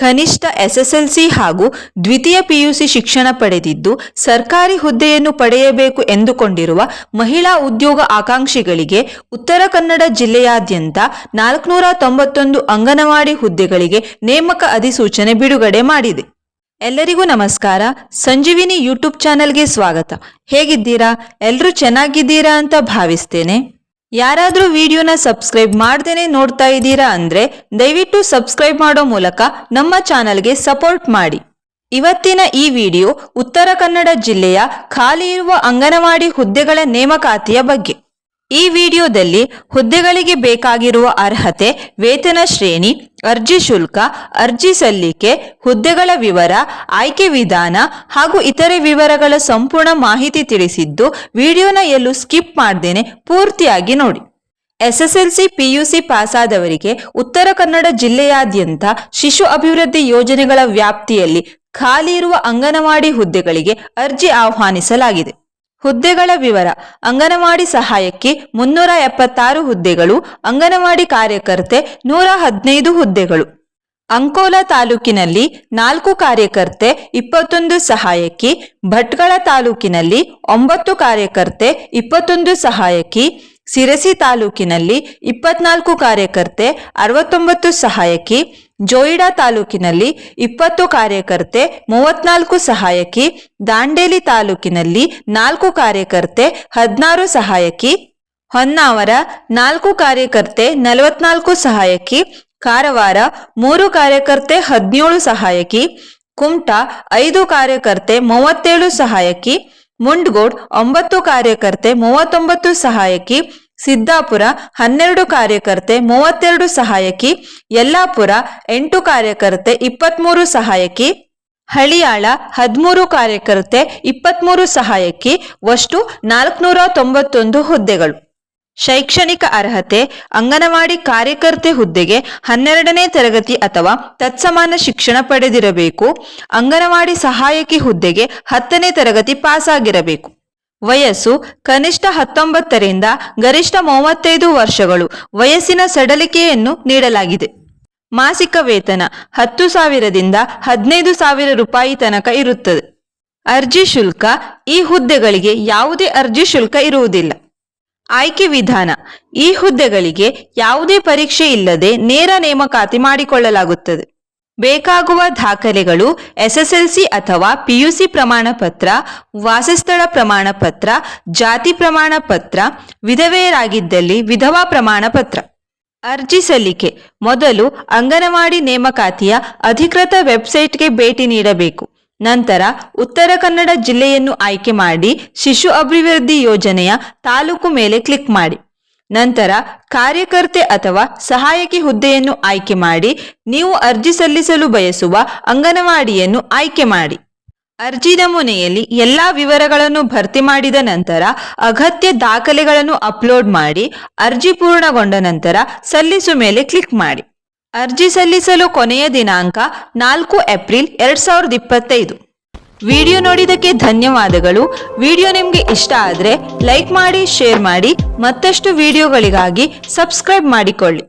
ಕನಿಷ್ಠ ಎಸ್ಎಸ್ಎಲ್ಸಿ ಹಾಗೂ ದ್ವಿತೀಯ ಪಿಯುಸಿ ಶಿಕ್ಷಣ ಪಡೆದಿದ್ದು, ಸರ್ಕಾರಿ ಹುದ್ದೆಯನ್ನು ಪಡೆಯಬೇಕು ಎಂದುಕೊಂಡಿರುವ ಮಹಿಳಾ ಉದ್ಯೋಗ ಆಕಾಂಕ್ಷಿಗಳಿಗೆ ಉತ್ತರ ಕನ್ನಡ ಜಿಲ್ಲೆಯಾದ್ಯಂತ ನಾಲ್ಕುನೂರ ತೊಂಬತ್ತೊಂದು ಅಂಗನವಾಡಿ ಹುದ್ದೆಗಳಿಗೆ ನೇಮಕ ಅಧಿಸೂಚನೆ ಬಿಡುಗಡೆ ಮಾಡಿದೆ. ಎಲ್ಲರಿಗೂ ನಮಸ್ಕಾರ. ಸಂಜೀವಿನಿ ಯೂಟ್ಯೂಬ್ ಚಾನೆಲ್ಗೆ ಸ್ವಾಗತ. ಹೇಗಿದ್ದೀರಾ? ಎಲ್ಲರೂ ಚೆನ್ನಾಗಿದ್ದೀರಾ ಅಂತ ಭಾವಿಸ್ತೇನೆ. ಯಾರಾದರೂ ವಿಡಿಯೋನ ಸಬ್ಸ್ಕ್ರೈಬ್ ಮಾಡ್ದೇನೆ ನೋಡ್ತಾ ಇದ್ದೀರಾ ಅಂದ್ರೆ ದಯವಿಟ್ಟು ಸಬ್ಸ್ಕ್ರೈಬ್ ಮಾಡೋ ಮೂಲಕ ನಮ್ಮ ಚಾನಲ್ಗೆ ಸಪೋರ್ಟ್ ಮಾಡಿ. ಇವತ್ತಿನ ಈ ವಿಡಿಯೋ ಉತ್ತರ ಕನ್ನಡ ಜಿಲ್ಲೆಯ ಖಾಲಿ ಇರುವ ಅಂಗನವಾಡಿ ಹುದ್ದೆಗಳ ನೇಮಕಾತಿಯ ಬಗ್ಗೆ. ಈ ವಿಡಿಯೋದಲ್ಲಿ ಹುದ್ದೆಗಳಿಗೆ ಬೇಕಾಗಿರುವ ಅರ್ಹತೆ, ವೇತನ ಶ್ರೇಣಿ, ಅರ್ಜಿ ಶುಲ್ಕ, ಅರ್ಜಿ ಸಲ್ಲಿಕೆ, ಹುದ್ದೆಗಳ ವಿವರ, ಆಯ್ಕೆ ವಿಧಾನ ಹಾಗೂ ಇತರೆ ವಿವರಗಳ ಸಂಪೂರ್ಣ ಮಾಹಿತಿ ತಿಳಿಸಿದ್ದು ವಿಡಿಯೋನ ಎಲ್ಲೂ ಸ್ಕಿಪ್ ಮಾಡ್ದೇನೆ ಪೂರ್ತಿಯಾಗಿ ನೋಡಿ. ಎಸ್ಎಸ್ಎಲ್ಸಿ ಪಿಯುಸಿ ಪಾಸಾದವರಿಗೆ ಉತ್ತರ ಕನ್ನಡ ಜಿಲ್ಲೆಯಾದ್ಯಂತ ಶಿಶು ಅಭಿವೃದ್ಧಿ ಯೋಜನೆಗಳ ವ್ಯಾಪ್ತಿಯಲ್ಲಿ ಖಾಲಿ ಇರುವ ಅಂಗನವಾಡಿ ಹುದ್ದೆಗಳಿಗೆ ಅರ್ಜಿ ಆಹ್ವಾನಿಸಲಾಗಿದೆ. ಹುದ್ದೆಗಳ ವಿವರ. ಅಂಗನವಾಡಿ ಸಹಾಯಕಿ ಮುನ್ನೂರ ಎಪ್ಪತ್ತಾರು ಹುದ್ದೆಗಳು, ಅಂಗನವಾಡಿ ಕಾರ್ಯಕರ್ತೆ ನೂರ ಹದಿನೈದು ಹುದ್ದೆಗಳು. ಅಂಕೋಲಾ ತಾಲೂಕಿನಲ್ಲಿ ನಾಲ್ಕು ಕಾರ್ಯಕರ್ತೆ, ಇಪ್ಪತ್ತೊಂದು ಸಹಾಯಕಿ. ಭಟ್ಕಳ ತಾಲೂಕಿನಲ್ಲಿ ಒಂಬತ್ತು ಕಾರ್ಯಕರ್ತೆ, ಇಪ್ಪತ್ತೊಂದು ಸಹಾಯಕಿ. ಸಿರಸಿ ತಾಲೂಕಿನಲ್ಲಿ ಇಪ್ಪತ್ನಾಲ್ಕು ಕಾರ್ಯಕರ್ತೆ, ಅರವತ್ತೊಂಬತ್ತು ಸಹಾಯಕಿ. ಜೋಯಿಡಾ ತಾಲೂಕಿನಲ್ಲಿ ಇಪ್ಪತ್ತು ಕಾರ್ಯಕರ್ತೆ, ಮೂವತ್ನಾಲ್ಕು ಸಹಾಯಕಿ, ದಾಂಡೇಲಿ ತಾಲೂಕಿನಲ್ಲಿ ನಾಲ್ಕು ಕಾರ್ಯಕರ್ತೆ, ಹದಿನಾರು ಸಹಾಯಕಿ, ಹೊನ್ನಾವರ ನಾಲ್ಕು ಕಾರ್ಯಕರ್ತೆ, ನಲವತ್ನಾಲ್ಕು ಸಹಾಯಕಿ, ಕಾರವಾರ ಮೂರು ಕಾರ್ಯಕರ್ತೆ, ಹದಿನೇಳು ಸಹಾಯಕಿ, ಕುಮಟಾ ಐದು ಕಾರ್ಯಕರ್ತೆ, ಮೂವತ್ತೇಳು ಸಹಾಯಕಿ, ಮುಂಡ್ಗೋಡ್ ಒಂಬತ್ತು ಕಾರ್ಯಕರ್ತೆ, ಮೂವತ್ತೊಂಬತ್ತು ಸಹಾಯಕಿ ಸಿದ್ದಾಪುರ ಹನ್ನೆರಡು ಕಾರ್ಯಕರ್ತೆ ಮೂವತ್ತೆರಡು ಸಹಾಯಕಿ, ಯಲ್ಲಾಪುರ ಎಂಟು ಕಾರ್ಯಕರ್ತೆ ಇಪ್ಪತ್ಮೂರು ಸಹಾಯಕಿ, ಹಳಿಯಾಳ ಹದಿಮೂರು ಕಾರ್ಯಕರ್ತೆ ಇಪ್ಪತ್ಮೂರು ಸಹಾಯಕಿ ಒಷ್ಟು ನಾಲ್ಕುನೂರ ತೊಂಬತ್ತೊಂದು ಹುದ್ದೆಗಳು. ಶೈಕ್ಷಣಿಕ ಅರ್ಹತೆ, ಅಂಗನವಾಡಿ ಕಾರ್ಯಕರ್ತೆ ಹುದ್ದೆಗೆ ಹನ್ನೆರಡನೇ ತರಗತಿ ಅಥವಾ ತತ್ಸಮಾನ ಶಿಕ್ಷಣ ಪಡೆದಿರಬೇಕು, ಅಂಗನವಾಡಿ ಸಹಾಯಕಿ ಹುದ್ದೆಗೆ ಹತ್ತನೇ ತರಗತಿ ಪಾಸಾಗಿರಬೇಕು. ವಯಸ್ಸು ಕನಿಷ್ಠ ಹತ್ತೊಂಬತ್ತರಿಂದ ಗರಿಷ್ಠ ಮೂವತ್ತೈದು ವರ್ಷಗಳು. ವಯಸ್ಸಿನ ಸಡಲಿಕೆಯನ್ನು ನೀಡಲಾಗಿದೆ. ಮಾಸಿಕ ವೇತನ ಹತ್ತು ಸಾವಿರದಿಂದ ಹದಿನೈದು ಸಾವಿರ ರೂಪಾಯಿ ತನಕ ಇರುತ್ತದೆ. ಅರ್ಜಿ ಶುಲ್ಕ ಈ ಹುದ್ದೆಗಳಿಗೆ ಯಾವುದೇ ಅರ್ಜಿ ಶುಲ್ಕ ಇರುವುದಿಲ್ಲ. ಆಯ್ಕೆ ವಿಧಾನ ಈ ಹುದ್ದೆಗಳಿಗೆ ಯಾವುದೇ ಪರೀಕ್ಷೆ ಇಲ್ಲದೆ ನೇರ ನೇಮಕಾತಿ ಮಾಡಿಕೊಳ್ಳಲಾಗುತ್ತದೆ. ಬೇಕಾಗುವ ದಾಖಲೆಗಳು, ಎಸ್ಎಸ್ಎಲ್ಸಿ ಅಥವಾ ಪಿಯುಸಿ ಪ್ರಮಾಣ ಪತ್ರ ವಾಸಸ್ಥಳ ಪ್ರಮಾಣ ಪತ್ರ ಜಾತಿ ಪ್ರಮಾಣ ಪತ್ರ ವಿಧವೆಯರಾಗಿದ್ದಲ್ಲಿ ವಿಧವಾ ಪ್ರಮಾಣ ಪತ್ರ ಅರ್ಜಿ ಸಲ್ಲಿಕೆ. ಮೊದಲು ಅಂಗನವಾಡಿ ನೇಮಕಾತಿಯ ಅಧಿಕೃತ ವೆಬ್ಸೈಟ್ಗೆ ಭೇಟಿ ನೀಡಬೇಕು. ನಂತರ ಉತ್ತರ ಕನ್ನಡ ಜಿಲ್ಲೆಯನ್ನು ಆಯ್ಕೆ ಮಾಡಿ ಶಿಶು ಅಭಿವೃದ್ಧಿ ಯೋಜನೆಯ ತಾಲೂಕು ಮೇಲೆ ಕ್ಲಿಕ್ ಮಾಡಿ. ನಂತರ ಕಾರ್ಯಕರ್ತೆ ಅಥವಾ ಸಹಾಯಕಿ ಹುದ್ದೆಯನ್ನು ಆಯ್ಕೆ ಮಾಡಿ, ನೀವು ಅರ್ಜಿ ಸಲ್ಲಿಸಲು ಬಯಸುವ ಅಂಗನವಾಡಿಯನ್ನು ಆಯ್ಕೆ ಮಾಡಿ. ಅರ್ಜಿ ನಮೂನೆಯಲ್ಲಿ ಎಲ್ಲಾ ವಿವರಗಳನ್ನು ಭರ್ತಿ ಮಾಡಿದ ನಂತರ ಅಗತ್ಯ ದಾಖಲೆಗಳನ್ನು ಅಪ್ಲೋಡ್ ಮಾಡಿ, ಅರ್ಜಿ ಪೂರ್ಣಗೊಂಡ ನಂತರ ಸಲ್ಲಿಸು ಮೇಲೆ ಕ್ಲಿಕ್ ಮಾಡಿ. ಅರ್ಜಿ ಸಲ್ಲಿಸಲು ಕೊನೆಯ ದಿನಾಂಕ ನಾಲ್ಕು ಏಪ್ರಿಲ್ ಎರಡ್ ಸಾವಿರದ ಇಪ್ಪತ್ತೈದು. ವಿಡಿಯೋ ನೋಡಿದಕ್ಕೆ ಧನ್ಯವಾದಗಳು. ವಿಡಿಯೋ ನಿಮಗೆ ಇಷ್ಟ ಆದರೆ ಲೈಕ್ ಮಾಡಿ, ಶೇರ್ ಮಾಡಿ, ಮತ್ತಷ್ಟು ವಿಡಿಯೋಗಳಿಗಾಗಿ ಸಬ್ಸ್ಕ್ರೈಬ್ ಮಾಡಿಕೊಳ್ಳಿ.